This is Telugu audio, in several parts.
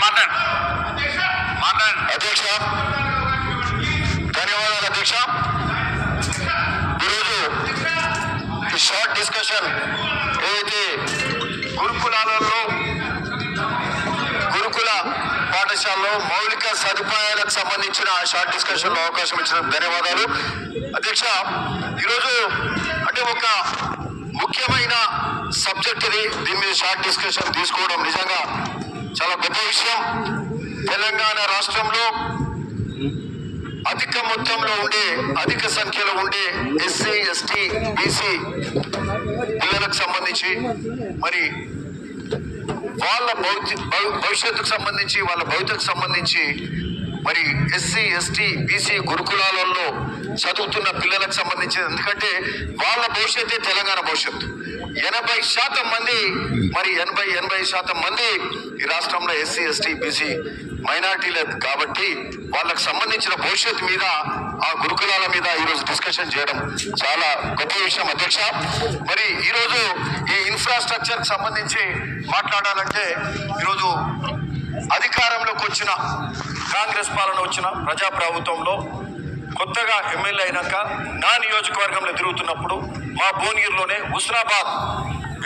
మాట్లాడు. మాట్లాడు. అధ్యక్ష. ధన్యవాదాలు అధ్యక్ష. ఈరోజు ఈ షార్ట్ డిస్కషన్ ఏదైతే గురుకులాలలో గురుకుల పాఠశాలలో మౌలిక సదుపాయాలకు సంబంధించిన షార్ట్ డిస్కషన్లో అవకాశం ఇచ్చిన ధన్యవాదాలు. అధ్యక్ష ఈరోజు అంటే ఒక ముఖ్యమైన సబ్జెక్ట్ ఇది. దీని మీద షార్ట్ డిస్కషన్ తీసుకోవడం నిజంగా చాలా గొప్ప విషయం. తెలంగాణ రాష్ట్రంలో అధిక మొత్తంలో ఉండే అధిక సంఖ్యలో ఉండే ఎస్సీ ఎస్టీ బీసీ పిల్లలకు సంబంధించి మరి వాళ్ళ భవి- భవిష్యత్తుకు సంబంధించి వాళ్ళ భవితకు సంబంధించి మరి ఎస్సీ ఎస్టీ బీసీ గురుకులాలలో చదువుతున్న పిల్లలకు సంబంధించి ఎందుకంటే వాళ్ళ భవిష్యత్తే తెలంగాణ భవిష్యత్తు. ఎనభై శాతం మంది మరి ఎనభై ఎనభై శాతం మంది ఈ రాష్ట్రంలో ఎస్సీ ఎస్టీ బీసీ మైనార్టీలే కాబట్టి వాళ్ళకు సంబంధించిన భవిష్యత్తు మీద ఆ గురుకులాల మీద ఈరోజు డిస్కషన్ చేయడం చాలా గొప్ప విషయం. అధ్యక్ష మరి ఈరోజు ఈ ఇన్ఫ్రాస్ట్రక్చర్ సంబంధించి మాట్లాడాలంటే ఈరోజు అధికారంలోకి వచ్చిన కాంగ్రెస్ పాలన వచ్చిన ప్రజా ప్రభుత్వంలో కొత్తగా ఎమ్మెల్యే అయినాక నా నియోజకవర్గంలో తిరుగుతున్నప్పుడు మా భువనగిరిలోనే హుస్నాబాద్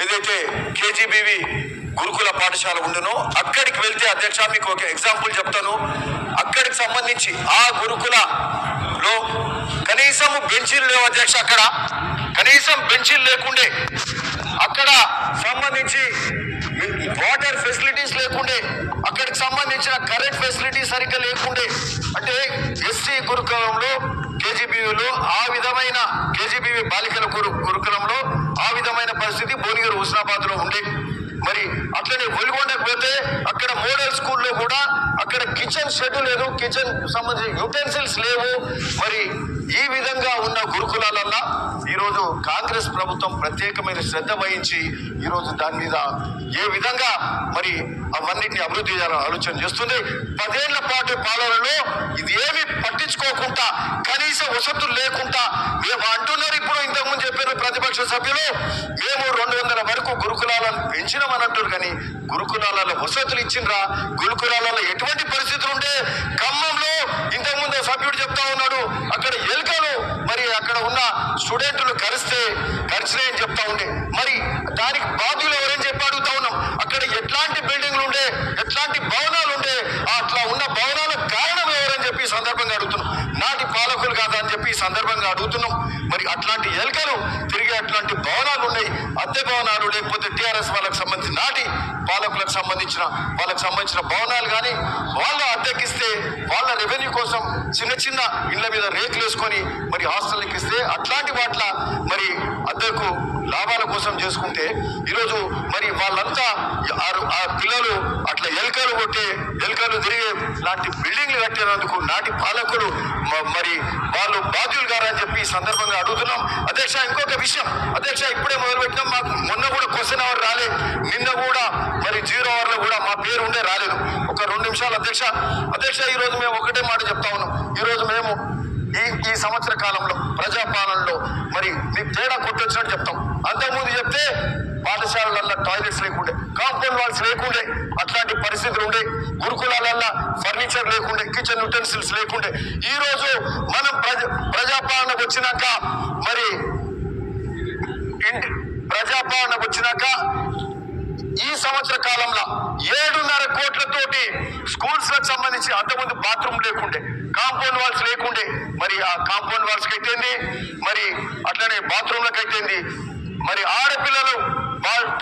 ఏదైతే కేజీబీవి గురుకుల పాఠశాల ఉండనో అక్కడికి వెళ్తే అధ్యక్ష మీకు ఒక ఎగ్జాంపుల్ చెప్తాను. అక్కడికి సంబంధించి ఆ గురుకులలో కనీసం బెంచీలు లేవు అధ్యక్ష అక్కడ. కనీసం బెంచీలు లేకుండే అక్కడ సంబంధించి వాటర్ ఫెసిలిటీస్ లేకుండే అక్కడికి సంబంధించిన కరెంట్ ఫెసిలిటీ సరిగ్గా లేకుండే అంటే ఎస్సీ గురుకులంలో కేజీబీవీలో ఆ విధమైన కేజీబీవీ బాలికల గురు గురుకులంలో ఆ విధమైన పరిస్థితి భువనగిరి హుస్నాబాద్లో ఉండే మరి అట్లనే ఒలిగొండకు పోతే అక్కడ మోడల్ స్కూల్లో కూడా అక్కడ కిచెన్ షెడ్ లేదు కిచెన్ సంబంధించిన యూటెన్సిల్స్ లేవు మరి ఈ విధంగా ఉన్న గురుకులాలన్నా ఈరోజు కాంగ్రెస్ ప్రభుత్వం ప్రత్యేకమైన శ్రద్ధ వహించి ఈరోజు దాని మీద ఏ విధంగా మరి అవన్నిటిని అభివృద్ధి చేయాలని ఆలోచన చేస్తుంది. పదేళ్ళ పాటు పాలనలో ఇది ఏమి పట్టించుకోకుండా కనీస వసతులు లేకుండా మేము అంటున్నారు ఇప్పుడు ఇంతకుముందు చెప్పారు ప్రతిపక్ష సభ్యులు మేము రెండు వందల వరకు గురుకులాలను పెంచినామని అంటారు కానీ గురుకులాలలో వసతులు ఇచ్చిండ్రా? గురుకులాలలో ఎటువంటి పరిస్థితులు ఉండే? ఖమ్మంలో ఇంతకుముందు సభ్యుడు చెప్తా ఉన్నాడు అక్కడ ఎలుకలు మరి అక్కడ ఉన్న స్టూడెంట్లు కరిస్తే కరిచినాయని చెప్తా ఉండే మరి దానికి బాధ్యులు ఎవరని చెప్పి అడుగుతా ఉన్నాం. అక్కడ ఎట్లాంటి బిల్డింగ్లు ఉండే ఎట్లాంటి భవనాలు ఉండే అట్లా ఉన్న భవనాల కారణం ఎవరని చెప్పి సందర్భంగా అడుగుతున్నాం. నాటి పాలకులు కాదా అని చెప్పి సందర్భంగా అడుగుతున్నాం. మరి అట్లాంటి ఎలకలు సంబంధించిన వాళ్ళకి సంబంధించిన భవనాలు కానీ వాళ్ళు అద్దెకిస్తే వాళ్ళ రెవెన్యూ కోసం చిన్న చిన్న ఇళ్ళ మీద రేట్లు వేసుకొని మరి హాస్టల్కి ఇస్తే అట్లాంటి వాట్ల మరి అద్దెకు లాభాల కోసం చేసుకుంటే ఈరోజు మరి వాళ్ళంతా ఆ- ఆ పిల్లలు అట్లా ఎలుకలు కొట్టే ఎలుకలు తిరిగే లాంటి బిల్డింగ్లు కట్టినందుకు నాటి పాలకులు మ- మరి వాళ్ళు బాధ్యులు గారని చెప్పి ఈ సందర్భంగా అడుగుతున్నాం. అధ్యక్ష ఇంకొక విషయం. అధ్యక్ష ఇప్పుడు మొదలుపెట్టినాం మాకు మొన్న కూడా క్వశ్చన్ అవర్ రాలే నిన్న కూడా మరి జీరో అవర్లో కూడా మా పేరు ఉండే రాలేదు ఒక రెండు నిమిషాలు అధ్యక్ష అధ్యక్ష ఈ రోజు మేము ఒకటే మాట చెప్తా ఉన్నాం. ఈ రోజు మేము ఈ ఈ సంవత్సర కాలంలో ప్రజాపాలనలో మరి మీకు తేడా కొట్టొచ్చినట్టు చెప్తాం. అంతకుముందు చెప్తే పాఠశాలల్లో టాయిలెట్స్ లేకుండే కాంపౌండ్ వాల్స్ లేకుండే అట్లాంటి పరిస్థితులు ఉండే గురుకులాలల్లో ఫర్నిచర్ లేకుండే కిచెన్ యుటెన్సిల్స్ లేకుండే. ఈరోజు మనం ప్రజ ప్రజాపాలనకు వచ్చినాక మరి ప్రజాపాలనకు వచ్చినాక ఈ సంవత్సర కాలంలో ఏడున్నర కోట్లతోటి తోటి సంబంధించి అంతకుముందు బాత్రూమ్ లేకుండే కాంపౌండ్ వాల్స్ లేకుండే. మరి ఆ కాంపౌండ్ వాల్స్ కైతేంది? మరి అట్లనే బాత్రూమ్లకు అయితేంది మరి ఆడపిల్లలు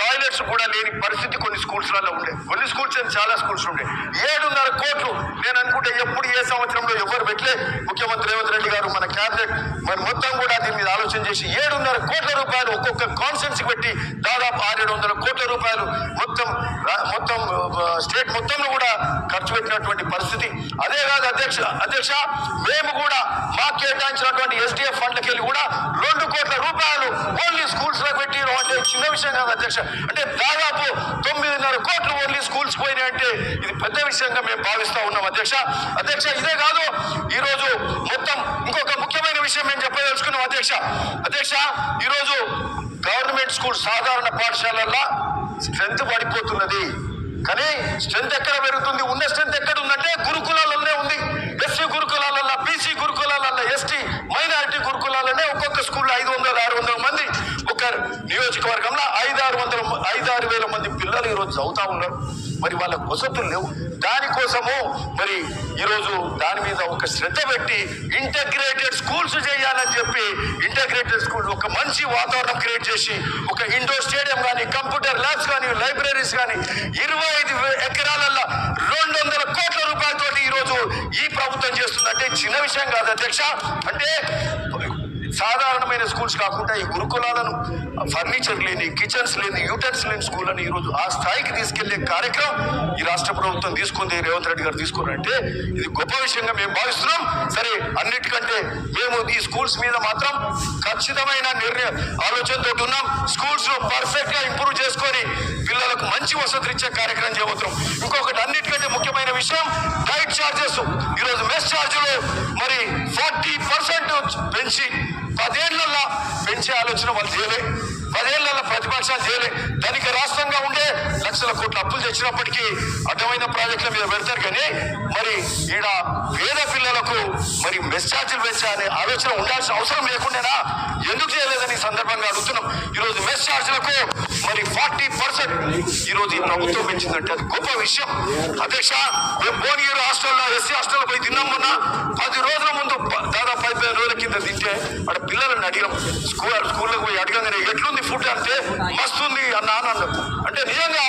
టాయిలెట్స్ కూడా లేని పరిస్థితి కొన్ని స్కూల్స్లలో ఉండే. కొన్ని స్కూల్స్ అని చాలా స్కూల్స్ ఉండే. ఏడున్నర కోట్లు నేను అనుకుంటే ఎప్పుడు ఏ సంవత్సరంలో ఎవరు పెట్టలే. ముఖ్యమంత్రి రేవంత్ రెడ్డి గారు మన క్యాబినెట్ మరి మొత్తం కూడా దీని మీద ఆలోచన చేసి ఏడున్నర కోట్ల రూపాయలు ఒక్కొక్క కాన్స్టెన్సీ పెట్టి దాదాపు ఆరేడు వందల కోట్ల రూపాయలు మొత్తం మొత్తం స్టేట్ మొత్తంలో కూడా ఖర్చు పెట్టినటువంటి పరిస్థితి. అదే కాదు అధ్యక్ష అధ్యక్ష మేము కూడా మా కేటాయించినటువంటి ఎస్డిఎఫ్ ఫండ్లకి వెళ్ళి కూడా రెండు కోట్ల రూపాయలు ఓన్లీ స్కూల్స్లో అంటే చిన్న విషయం కాదు అధ్యక్ష. అంటే దాదాపు తొమ్మిదిన్నర కోట్లు ఓన్లీ స్కూల్స్ పోయినాయి అంటే ఇది పెద్ద విషయంగా మేము భావిస్తా ఉన్నాం అధ్యక్ష. అధ్యక్ష ఇదే కాదు ఈరోజు మొత్తం ఇంకొక ముఖ్య విషయం మేము చెప్పదలుచుకున్నాం అధ్యక్ష. అధ్యక్ష ఈరోజు గవర్నమెంట్ స్కూల్ సాధారణ పాఠశాలల్లో స్ట్రెంత్ పడిపోతున్నది. కానీ స్ట్రెంత్ ఎక్కడ పెరుగుతుంది? ఉన్న స్ట్రెంత్ ఎక్కడ ఉందంటే గురుకులాలలోనే ఉంది ఎస్సీ గురుకులాలల్లో బీసీ గురుకులాలల్లో ఎస్టీ మైనారిటీ గురుకులాలనే ఒక్కొక్క స్కూల్లో ఐదు వందల ఆరు వందల మంది ఒక నియోజకవర్గంలో ఐదు ఆరు వందల ఐదు ఆరు వేల మంది పిల్లలు ఈరోజు చదువుతా ఉన్నారు. మరి వాళ్ళ వసతులు లేవు. దానికోసము మరి ఈరోజు దాని మీద ఒక శ్రద్ధ పెట్టి ఇంటగ్రేటెడ్ స్కూల్స్ చేయాలని చెప్పి ఇంటగ్రేటెడ్ స్కూల్ ఒక మంచి వాతావరణం క్రియేట్ చేసి ఒక ఇండోర్ స్టేడియం కానీ కంప్యూటర్ ల్యాబ్స్ కానీ లైబ్రరీస్ కానీ ఇరవై ఐదు ఎకరాలల్లో రెండు వందల కోట్ల రూపాయలతోటి ఈరోజు ఈ ప్రభుత్వం చేస్తుందంటే చిన్న విషయం కాదు అధ్యక్ష. అంటే సాధారణమైన స్కూల్స్ కాకుండా ఈ గురుకులాలను ఫర్నిచర్ లేని కిచెన్స్ లేని యూటెన్స్ లేని స్కూళ్ళని ఈరోజు ఆ స్థాయికి తీసుకెళ్ళే కార్యక్రమం ఈ రాష్ట్ర ప్రభుత్వం తీసుకుంది రేవంత్ రెడ్డి గారు తీసుకున్నారంటే ఇది గొప్ప విషయంగా మేము భావిస్తున్నాం. సరే అన్నిటికంటే మేము ఈ స్కూల్స్ మీద మాత్రం ఖచ్చితమైన నిర్ణయం ఆలోచనతో ఉన్నాం. స్కూల్స్లో పర్ఫెక్ట్గా ఇంప్రూవ్ చేసుకొని పిల్లలకు మంచి వసతులు ఇచ్చే కార్యక్రమం చేయబోతున్నాం. ఇంకొకటి అన్నిటికంటే ముఖ్యమైన విషయం డైట్ ఛార్జెస్ ఈరోజు మెస్ ఛార్జీలు మరి ఫార్టీ పర్సెంట్ పెంచి పదేళ్ళలో పెంచే ఆలోచన వాళ్ళు చేయలే. పదేళ్ళలో ప్రతిపక్షాలు చేయలే. ధనిక రాష్ట్రంగా ఉండే లక్షల కోట్ల అప్పులు తెచ్చినప్పటికీ అడ్డమైన ప్రాజెక్టుల మీద పెడతారు కానీ మరి ఈడ పేద పిల్లలకు మరి మెస్చార్జీలు పెంచాలనే ఆలోచన ఉండాల్సిన అవసరం లేకుండానా? ఎందుకు చేయలేదని సందర్భంగా అడుగుతున్నాం. ఈరోజు మెస్ ఛార్జీలకు మరి ఫార్టీ పర్సెంట్ ఈరోజు ఈ ప్రభుత్వం పెంచిందంటే అది గొప్ప విషయం. అధ్యక్ష మేము భువనగిరి హాస్టల్లో ఎస్సీ హాస్టల్లో పోయి తిన్నాం మొన్న. పది రోజుల ముందు దాదాపు పదిహేను రోజుల కింద తింటే అక్కడ పిల్లలను అడిగాం స్కూల్ స్కూల్లోకి పోయి అడగంగానే ఎట్లుంది ఫుడ్ అంటే మస్తుంది అన్న అన్నాడు. అన్నారు అంటే నిజంగా